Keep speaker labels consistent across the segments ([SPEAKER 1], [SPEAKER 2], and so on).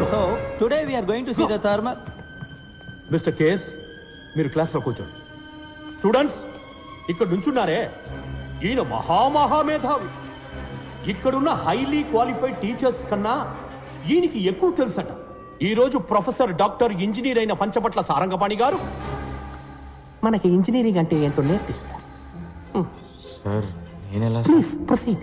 [SPEAKER 1] So today we are going to see the thermal.
[SPEAKER 2] Mister case మీరు క్లాస్లో కూర్చోండి. Students ఇక్కడ నుంచున్నారే. ఈయన మహామహామేధావి ఇక్కడున్న హైలీ క్వాలిఫైడ్ టీచర్స్ కన్నా ఈయనకి ఎక్కువ తెలుసట. ఈ రోజు ప్రొఫెసర్ డాక్టర్ ఇంజనీర్ అయిన పంచపట్ల సారంగపాణి గారు. మనకి ఇంజనీరింగ్ అంటే ఏంటో నేర్పిస్తారు?
[SPEAKER 3] సార్ నేను ఎలా
[SPEAKER 2] ప్లీజ్ ప్రొసీడ్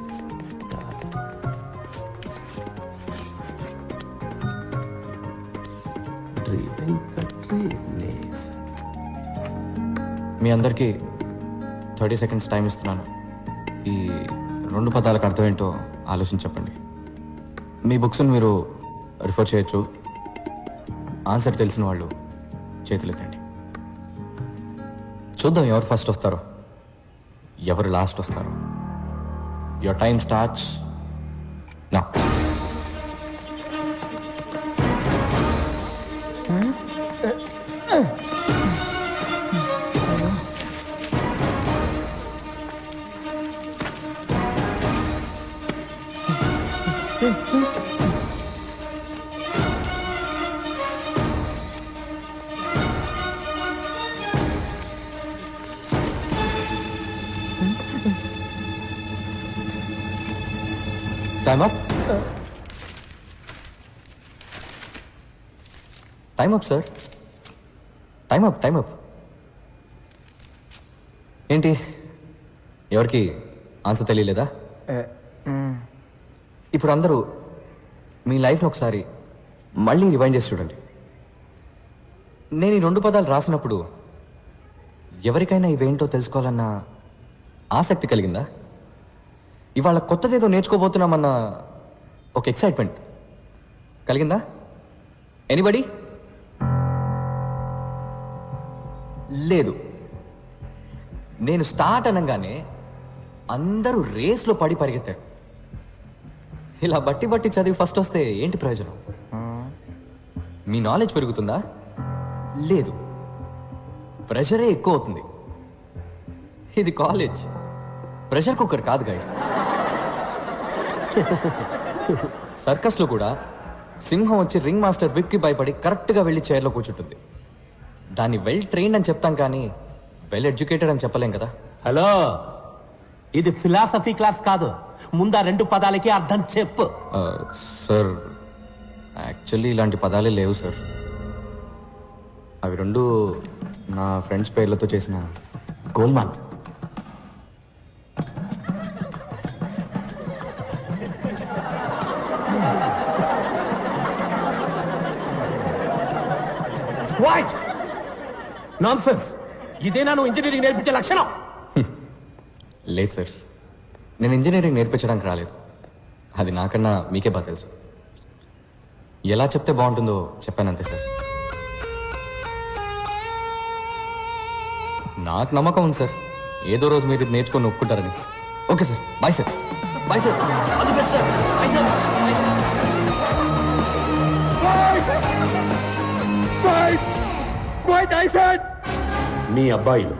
[SPEAKER 3] మీ అందరికీ థర్టీ సెకండ్స్ టైం ఇస్తున్నాను. ఈ రెండు పదాలకు అర్థం ఏంటో ఆలోచించి చెప్పండి. మీ బుక్స్ని మీరు రిఫర్ చేయొచ్చు. ఆన్సర్ తెలిసిన వాళ్ళు చేతులెత్తండి చూద్దాం ఎవరు ఫస్ట్ వస్తారో. ఎవరు లాస్ట్ వస్తారో. యువర్ టైం స్టార్ట్స్ నా time up? Time up sir. Time up time up. ఏంటి? ఎవరికి ఆన్సర్ తెలియలేదా? ఇప్పుడు అందరూ మీ లైఫ్ని ఒకసారి మళ్ళీ రివైండ్ చేసి చూడండి. నేను ఈ రెండు పదాలు రాసినప్పుడు ఎవరికైనా ఇవేంటో తెలుసుకోవాలన్న ఆసక్తి కలిగిందా? ఇవాళ కొత్తదేదో నేర్చుకోబోతున్నామన్న ఒక ఎక్సైట్మెంట్ కలిగిందా? ఎనీబడి లేదు. నేను స్టార్ట్ అనగానే అందరూ రేస్లో పడి పరిగెత్తారు. ఇలా బట్టి బట్టి చదివి ఫస్ట్ వస్తే ఏంటి ప్రయోజనం? మీ నాలెడ్జ్ పెరుగుతుందా? లేదు. ప్రెషరే ఎక్కువ అవుతుంది. ఇది కాలేజ్ ప్రెషర్ కుక్కర్ కాదు గైస్ సర్కస్లో కూడా సింహం వచ్చి రింగ్ మాస్టర్ విప్కి భయపడి కరెక్ట్గా వెళ్ళి చైర్లో కూర్చుంటుంది. దాన్ని వెల్ ట్రైన్డ్ అని చెప్తాం కానీ వెల్ ఎడ్యుకేటెడ్ అని చెప్పలేం కదా.
[SPEAKER 2] హలో ఇది ఫిలాసఫీ క్లాస్ కాదు. ముందా రెండు పదాలకి అర్థం చెప్పు.
[SPEAKER 3] సార్ యాక్చువల్లీ ఇలాంటి పదాలే లేవు సార్ అవి రెండు నా ఫ్రెండ్స్ పేర్లతో చేసిన
[SPEAKER 2] గోల్మాన్ వాట్ నాన్సెన్స్ ఇదేనా నువ్వు ఇంజనీరింగ్ నేర్పించే లక్షణం?
[SPEAKER 3] లేదు సార్. నేను ఇంజనీరింగ్ నేర్పించడానికి రాలేదు. అది నాకన్నా మీకే బాగా తెలుసు. ఎలా చెప్తే బాగుంటుందో చెప్పాను అంతే సార్. నాకు నమ్మకం ఉంది సార్. ఏదో రోజు మీరు ఇది నేర్చుకొని ఒప్పుకుంటారని. Okay sir. Bye sir bye sir all the best sir bye sir
[SPEAKER 2] మీ అబ్బాయిలు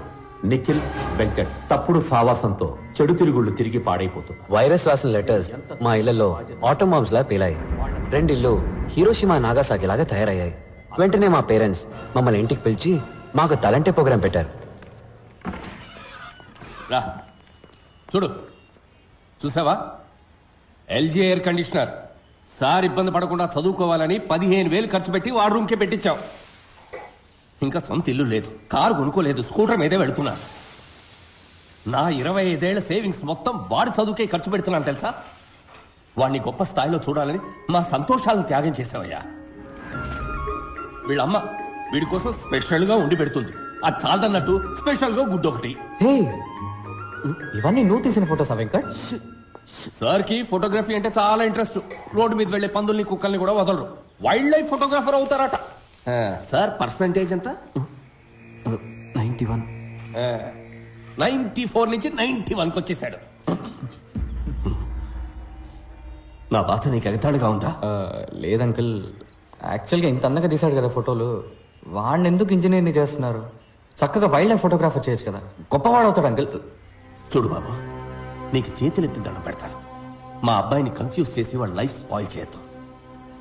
[SPEAKER 2] నిఖిల్ వెంకట్ తప్పుడు సావాసంతో చెడు తిరుగుళ్ళు తిరిగి పాడైపోతున్నారు.
[SPEAKER 4] వైరస్ రాసిన లెటర్స్ మా ఇళ్ళలో ఆటోమామ్స్ లా పేలాయి. రెండిళ్ళు హీరోషిమా నాగాసాకి లాగా తయారయ్యాయి. వెంటనే మా పేరెంట్స్ మమ్మల్ని ఇంటికి పిలిచి మాకు తలంటే ప్రోగ్రాం పెట్టారు.
[SPEAKER 5] రా. చూడు. చూసావా ఎల్జీ ఎయిర్ కండిషనర్. సార్ ఇబ్బంది పడకుండా చదువుకోవాలని పదిహేను వేలు ఖర్చు పెట్టి వాడు రూమ్కే పెట్టించాం ఇంకా సొంత ఇల్లు లేదు కారు కొనుక్కోలేదు స్కూటర్ మీదే వెళుతున్నా. నా ఇరవై ఐదేళ్ళ సేవింగ్స్ మొత్తం వాడి చదువుకే ఖర్చు పెడుతున్నాను తెలుసా? వాడిని గొప్ప స్థాయిలో చూడాలని మా సంతోషాలను త్యాగం చేసావయ్యా వీళ్ళమ్మ వీడి కోసం స్పెషల్గా ఉండి పెడుతుంది. అది చాలదన్నట్టు స్పెషల్గా గుడ్డు ఒకటి
[SPEAKER 3] ఇవన్నీ నువ్వు తీసిన ఫోటోసా వెంకట్?
[SPEAKER 5] సార్కి ఫోటోగ్రఫీ అంటే చాలా ఇంట్రెస్ట్. రోడ్డు మీద వెళ్ళే పందుల్ని కుక్కల్ని కూడా వదలరు. వైల్డ్ లైఫ్ ఫోటోగ్రాఫర్ అవుతారట. సార్ పర్సంటేజ్ ఎంత?
[SPEAKER 4] Ninety one.
[SPEAKER 5] నైన్టీ ఫోర్ నుంచి నైన్టీ వన్కి వచ్చేసాడు. నా బాధ నీకు ఎగతాళిగా ఉందా?
[SPEAKER 3] ఆ, లేదు అంకుల్. యాక్చువల్గా ఇంత అందంగా తీశాడు కదా ఫోటోలు. వాడిని ఎందుకు ఇంజనీర్ని చేస్తున్నారు? చక్కగా వైల్డ్ లైఫ్ ఫోటోగ్రాఫర్ చేయొచ్చు కదా. గొప్పవాడు అవుతాడు అంకుల్.
[SPEAKER 5] చూడు బాబు నీకు చేతులెత్తి దండం పెడతాను మా అబ్బాయిని కన్ఫ్యూజ్ చేసి వాడు లైఫ్ స్పాయిల్ చేయొద్దు.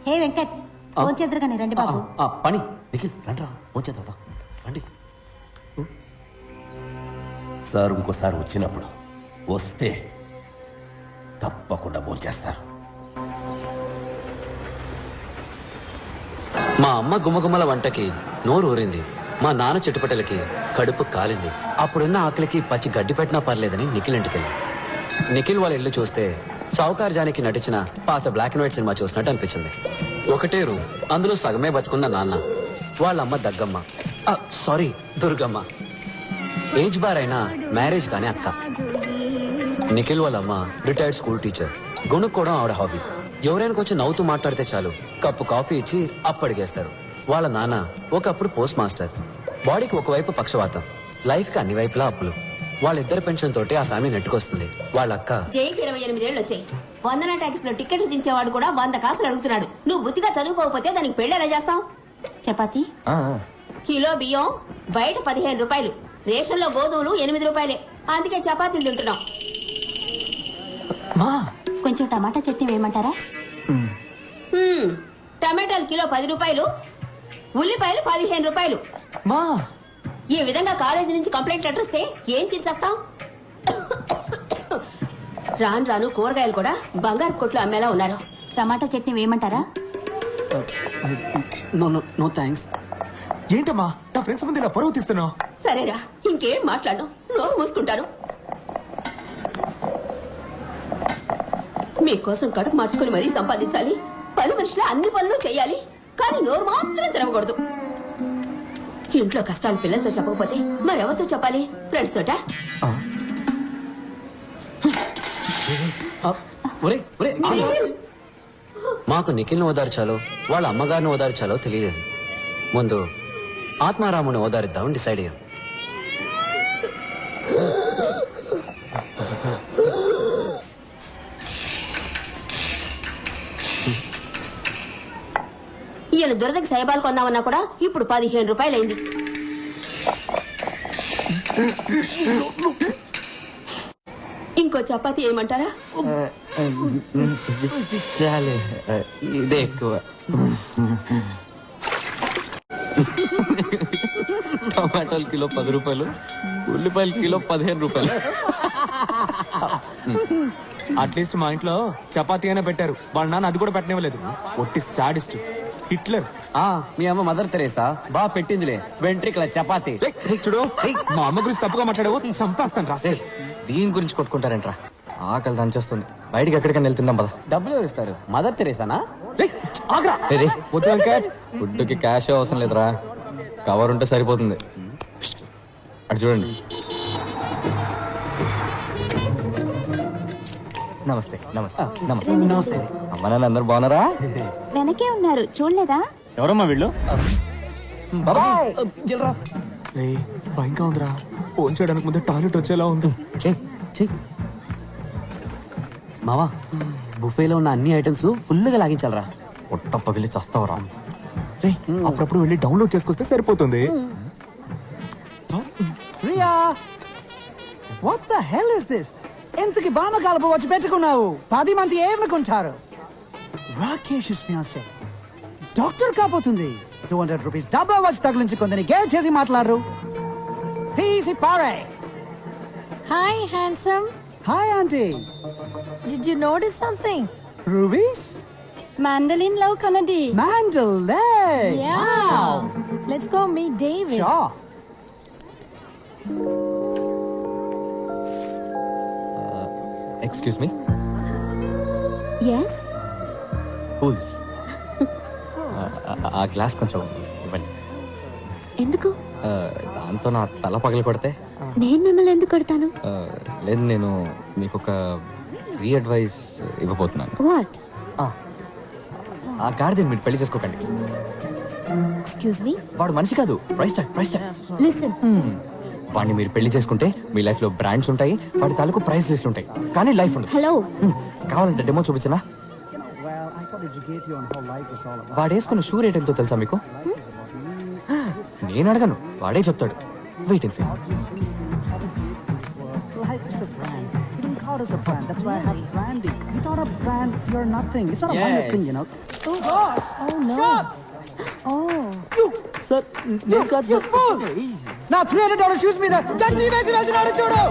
[SPEAKER 6] హే వెంకట్ ఫోన్ చేద్దరు కానీ రండి బాబు.
[SPEAKER 4] పని. నిఖిల్ రండి రా. వచ్చేద్దాం రండి
[SPEAKER 5] సార్ ఇంకోసారి వచ్చినప్పుడు వస్తే తప్పకుండా భోంచేస్తారు
[SPEAKER 4] మా అమ్మ గుమ్మగుమ్మల వంటకి నోరు ఊరింది. మా నాన్న చెట్టుపట్టలకి కడుపు కాలింది. అప్పుడున్న ఆకలికి పచ్చి గడ్డి పెట్టినా పర్లేదని నిఖిల్ ఇంటికెళ్ళి నిఖిల్ వాళ్ళ ఇల్లు చూస్తే చౌకార్ జానికి నటించిన పాత బ్లాక్ అండ్ వైట్ సినిమా చూసినట్టు అనిపించింది. ఒకటే రూమ్ అందులో సగమే బతుకున్న నాన్న వాళ్ళమ్మ దగ్గమ్మ. సారీ దుర్గమ్మ. ఏజ్ బార్ అయినా మ్యారేజ్ కానీ అక్క. నిఖిల్ వాళ్ళ అమ్మ రిటైర్డ్ స్కూల్ టీచర్ గొనుక్కోవడం ఆవిడ హాబీ ఎవరైనా కొంచెం నవ్వుతూ మాట్లాడితే చాలు కప్పు కాఫీ ఇచ్చి అప్పడిగేస్తారు. వాళ్ళ నాన్న ఒకప్పుడు పోస్ట్ మాస్టర్ బాడీకి ఒకవైపు పక్షవాతం. లైఫ్కి అన్ని వైపులా అప్పులు. వాళ్ళిద్దరి పెన్షన్ తోటి ఆ ఫ్యామిలీ నెట్టుకొస్తుంది. వాళ్ళ అక్క
[SPEAKER 6] జైకి ఇరవై ఎనిమిదేళ్ళు వచ్చాయి. వందన ట్యాక్స్లో టికెట్లు దించేవాడు కూడా వంద కాసులు అడుగుతున్నాడు. నువ్వు బుద్ధిగా చదువుకోకపోతే దానికి పెళ్ళి ఎలా చేస్తావు? చపాతి? కిలో బియ్యం బయట పదిహేను రూపాయలు. రేషన్లో గోధుమలు ఎనిమిది రూపాయలే. అందుకే చపాతీలు తింటున్నాం. కొంచెం టమాటా చట్నీ వేయమంటారా? టమాటాలు కిలో పది రూపాయలు. ఉల్లిపాయలు పదిహేను రూపాయలు.
[SPEAKER 7] మా.
[SPEAKER 6] ఈ విధంగా కాలేజీ నుంచి కంప్లైంట్ లెటర్ వస్తే ఏం తినేస్తాం రాను రాను కూరగాయలు కూడా బంగారు కొట్లు అమ్మేలా ఉన్నారు. టమాటా chutney వేయమంటారా?
[SPEAKER 4] No no no thanks.
[SPEAKER 7] ఏంటమ్మా నా ఫ్రెండ్స్ ముందు ఇలా పరువు తీస్తున్నావు?
[SPEAKER 6] సరేరా ఇంకేం మాట్లాడు నోరు మూసుకుంటాను. మీకోసం కడుపు మార్చుకుని మరీ సంపాదించాలి. పని మనుషులు అన్ని పనులు చేయాలి. కానీ నోరు మాత్రం తెరవకూడదు. ఇంట్లో కష్టాలు పిల్లలతో చెప్పకపోతే మరెవరితో చెప్పాలి? ఫ్రెండ్స్ తోట?
[SPEAKER 4] మాకు నిఖిల్ని ఓదార్చాలో వాళ్ళ అమ్మగారిని ఓదార్చాలో తెలియలేదు. ముందు ఆత్మారాముని ఓదారిద్దామని డిసైడ్ అయ్యాం.
[SPEAKER 6] దురదకి సైబాలు కొందామన్నా కూడా ఇప్పుడు పదిహేను రూపాయలైంది. ఇంకో చపాతీ ఏమంటారా?
[SPEAKER 3] చాలే ఇదే ఎక్కువ. టమాటాలు కిలో పది రూపాయలు ఉల్లిపాయలు కిలో పదిహేను రూపాయలు.
[SPEAKER 7] అట్లీస్ట్ మా ఇంట్లో చపాతీ అయినా పెట్టారు. వాళ్ళ నాన్న అది కూడా పెట్టనివ్వలేదు. ఒట్టి సాడిస్ట్. హిట్లర్.
[SPEAKER 4] ఆ మీ అమ్మ మదర్ తెరేసా? బా పెట్టిందిలే. వెంట్రికల చపాతి.
[SPEAKER 7] చూడు. మా అమ్మ గురించి తప్పుగా మాట్లాడావు. చంపేస్తాను రాసే
[SPEAKER 3] దీని గురించి కొట్టుకుంటారంట్రా? ఆకలి దంచేస్తుంది. బయటికి ఎక్కడికైనా వెళ్తుందాం పద.
[SPEAKER 4] డబ్బులు ఎవరు ఇస్తారు మదర్ తెరేసానా?
[SPEAKER 3] ఫుడ్కి క్యాష్ అవసరం లేదురా. కవర్ ఉంటే సరిపోతుంది. అటు చూడండి. నమస్తే నమస్తే నమస్తే. నమస్తే. అమ్మ నాన్న అందరు బాగున్నారా?
[SPEAKER 6] వెనకే ఉన్నారు చూడలేదా?
[SPEAKER 7] ఎవరమ్మా వీళ్ళు? భయంగా ఉందిరా. ఫోన్ చేయడానికి ముందే టాయిలెట్ వచ్చేలా ఉంది.
[SPEAKER 4] మావా బుఫేలో ఉన్న అన్ని ఐటమ్స్ ఫుల్గా లాగించాలరా.
[SPEAKER 3] పొట్ట పగిలి చస్తావరా.
[SPEAKER 7] రేయ్, అప్పుడప్పుడు వెళ్ళి డౌన్లోడ్ చేసుకొస్తే సరిపోతుంది.
[SPEAKER 8] Riya what the hell is this ఎంతకి బామ కలుపు వచ్చి పెట్టుకున్నావు పది మంది ఏమనుకుంటారు రాకేష్ ఫియాన్సే డాక్టర్ కాబోతుంది టూ హండ్రెడ్ రూపీస్ డబ్బా వచ్చి తగిలించుకుందని గేల్ చేసి మాట్లాడరు తీసి పారే
[SPEAKER 9] Hi, handsome.
[SPEAKER 8] Hi aunty
[SPEAKER 9] Did you notice something?
[SPEAKER 8] రూబీస్
[SPEAKER 9] Mandolin Love Kanadi.
[SPEAKER 8] మ్యాండల్
[SPEAKER 9] Yeah. Let's go meet David.
[SPEAKER 3] Excuse me
[SPEAKER 9] Yes.
[SPEAKER 3] Cools ఆ గ్లాస్ కొంచెం ఇవ్వండి.
[SPEAKER 9] ఎందుకు?
[SPEAKER 3] దాంతో నా తల పగలు కొడితే?
[SPEAKER 9] నేను మిమ్మల్ని ఎందుకు కొడతాను?
[SPEAKER 3] లేదు నేను మీకు ఒక ఫ్రీ అడ్వైస్ ఇవ్వబోతున్నాను.
[SPEAKER 9] వాట్
[SPEAKER 3] ఆ గాడిదని మీరు పెళ్ళి చేసుకోకండి.
[SPEAKER 9] ఎక్స్క్యూజ్ మీ
[SPEAKER 3] వాడు మనిషి కాదు. Price tag price tag
[SPEAKER 9] listen
[SPEAKER 3] వాడిని మీరు పెళ్ళి చేసుకుంటే మీ లైఫ్లో బ్రాండ్స్ ఉంటాయి వాటి తాలూకు ప్రైస్ లిస్ట్ ఉంటాయి. కానీ లైఫ్ ఉంది
[SPEAKER 9] హలో.
[SPEAKER 3] కావాలంటే డెమో చూపించనా? వాడేసుకున్న షూ రేట్ ఎంతో తెలుసా మీకు? నేను అడగను. వాడే చెప్తాడు. Wait and see
[SPEAKER 8] Oh,
[SPEAKER 9] no.
[SPEAKER 8] Shots!
[SPEAKER 9] Oh.
[SPEAKER 8] You!
[SPEAKER 1] Sir,
[SPEAKER 8] you got your... You're easy. Now three hundred dollar shoes మీద చట్నీ వేసి వెళ్తున్నాడు చూడు.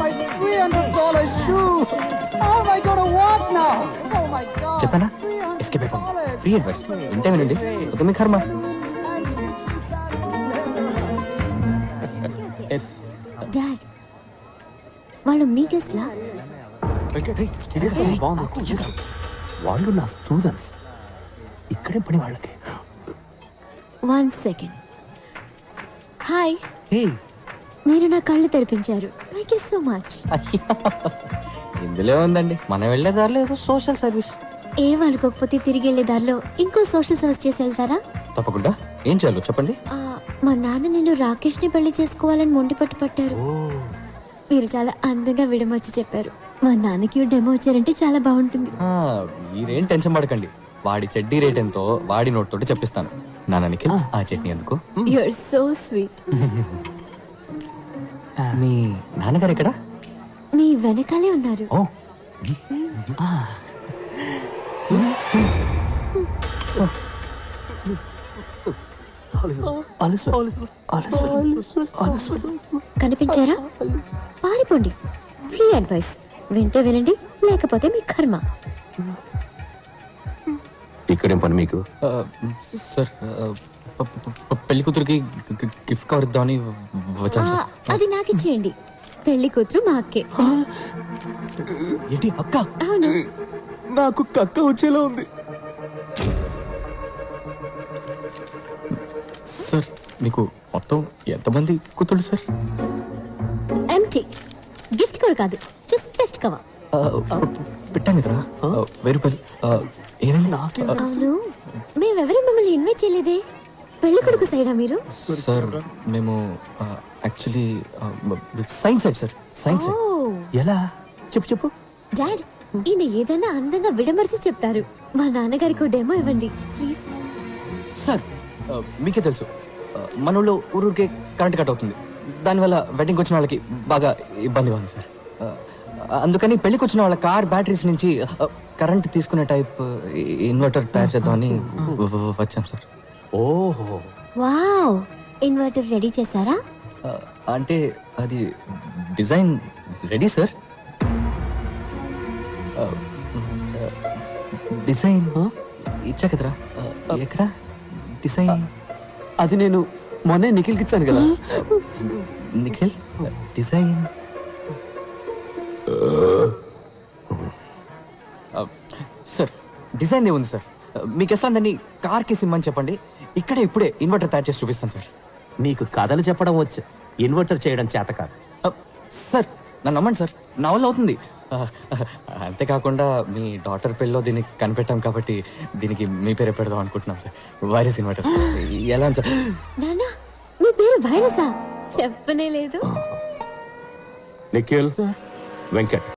[SPEAKER 8] My three hundred dollar shoe. How am I gonna walk now? Oh my god.
[SPEAKER 3] చెప్పానా?
[SPEAKER 8] $300.
[SPEAKER 3] Escape అయిపోయింది. Free advice వింటే వినండి. ఒక మీ కర్మ.
[SPEAKER 9] డాడ్ వాళ్ళు మీ గెస్ట్ లా?
[SPEAKER 2] వాళ్ళు నా స్టూడెంట్స్ ఇక్కడే పని వాళ్ళకి.
[SPEAKER 9] One second hi.
[SPEAKER 3] హే.
[SPEAKER 9] మీరు నా కళ్ళు తెరిపించారు. థ్యాంక్ యూ సో మచ్
[SPEAKER 3] ఇందులో ఉందండి. మనం వెళ్ళే దారిలో ఏదో సోషల్ సర్వీస్
[SPEAKER 9] ఏం అనుకోకపోతే తిరిగి వెళ్ళే దారిలో ఇంకో సోషల్ సర్వీస్ చేసి వెళ్తారా?
[SPEAKER 3] తప్పకుండా. ఏం చేయాలో చెప్పండి.
[SPEAKER 9] ఆ, మా నాన్న నేను రాకేష్ని పెళ్ళి చేసుకోవాలని మొండి పట్టు పట్టారు. మీరు చాలా అందంగా విడమర్చి చెప్పారు. మా నాన్నకి డెమో వచ్చారంటే చాలా బాగుంటుంది.
[SPEAKER 3] ఆ, మీరేం టెన్షన్ పడకండి. వాడి చెడ్డీ రేట్ ఎంతో వాడి నోట్ తోటి చెప్పిస్తాను. నాన్న నిఖిల్ ఆ చట్నీ ఎందుకు?
[SPEAKER 9] యు ఆర్ సో స్వీట్
[SPEAKER 3] మీ నాన్నగారు ఎక్కడ?
[SPEAKER 9] మీ వెనకాలే ఉన్నారు.
[SPEAKER 3] ఓ.
[SPEAKER 9] కనిపించారా? పారిపోండి. ఫ్రీ అడ్వైస్ వింటే వినండి లేకపోతే మీ కర్మ.
[SPEAKER 2] ఇక్కడేం పని మీకు?
[SPEAKER 3] సార్ పెళ్ళి కూతురికి గిఫ్ట్ కవర్ ఇద్దామని వచ్చాను
[SPEAKER 9] ఆ, అది నాకు ఇచ్చేయండి. పెళ్ళి కూతురు మా అక్కే.
[SPEAKER 3] ఏంటి అక్క?
[SPEAKER 9] అవును.
[SPEAKER 7] నాకు కక్క వచ్చేలా ఉంది.
[SPEAKER 3] సార్ మీకు మొత్తం ఎంతమంది కూతుళ్ళు సార్?
[SPEAKER 9] ఎంటీ గిఫ్ట్ కవర్ కాదు. జస్ట్ గిఫ్ట్ కవర్
[SPEAKER 3] ఆ, ప- ప- పెట్టాను కదరా వెయ్యి రూపాయలు. ఏమైంది? ఆ,
[SPEAKER 9] అవును. మేమెవరూ మిమ్మల్ని ఇన్వైట్ చేయలేదే. పెళ్ళి కొడుకు సైడా మీరు?
[SPEAKER 3] సార్ మేము actually science side sir. Science
[SPEAKER 9] ఓ.
[SPEAKER 2] ఎలా? చెప్పు చెప్పు.
[SPEAKER 9] డాడ్ ఈయన ఏదైనా అందంగా విడమర్చి చెప్తారు. మా నాన్నగారికి డెమో ఇవ్వండి ప్లీజ్.
[SPEAKER 3] సార్ మీకే తెలుసు. మన ఊళ్ళో ఊరూరికే కరెంట్ కట్ అవుతుంది. దానివల్ల వెడ్డింగ్కి వచ్చిన వాళ్ళకి బాగా ఇబ్బందిగా ఉంది సార్. అందుకని పెళ్ళికి వచ్చిన వాళ్ళ కార్ బ్యాటరీస్ నుంచి కరెంట్ తీసుకునే టైప్ ఇన్వర్టర్ తయారు చేద్దామని వచ్చాం సార్.
[SPEAKER 2] ఓహో.
[SPEAKER 9] వావ్! ఇన్వర్టర్ రెడీ చేశారా?
[SPEAKER 3] అంటే అది డిజైన్ రెడీ సార్. డిజైన్ ఇచ్చా కదరా. ఎక్కడ? డిజైన్.
[SPEAKER 7] అది నేను మొన్నే నిఖిల్కి ఇచ్చాను కదా.
[SPEAKER 3] నిఖిల్ డిజైన్. సార్ డిజైన్ ఏముంది సార్? మీకు ఎట్లా దాన్ని కార్కి సిమ్మని చెప్పండి. ఇక్కడే ఇప్పుడే ఇన్వర్టర్ తయారు చేసి చూపిస్తాను సార్.
[SPEAKER 2] నీకు కథలు చెప్పడం వచ్చు. ఇన్వర్టర్ చేయడం చేత కాదు.
[SPEAKER 3] సార్ నన్ను నమ్మండి సార్. నా వల్ల అవుతుంది. అంతేకాకుండా మీ డాటర్ పెళ్ళిలో దీన్ని కనిపెట్టాం కాబట్టి దీనికి మీ పేరే పెడదాం అనుకుంటున్నాం సార్. Virus inverter. ఎలా సార్?
[SPEAKER 9] నానా మీ పేరు వైరసా? చెప్పనే లేదు.
[SPEAKER 2] నిఖిల్. వెంకట్.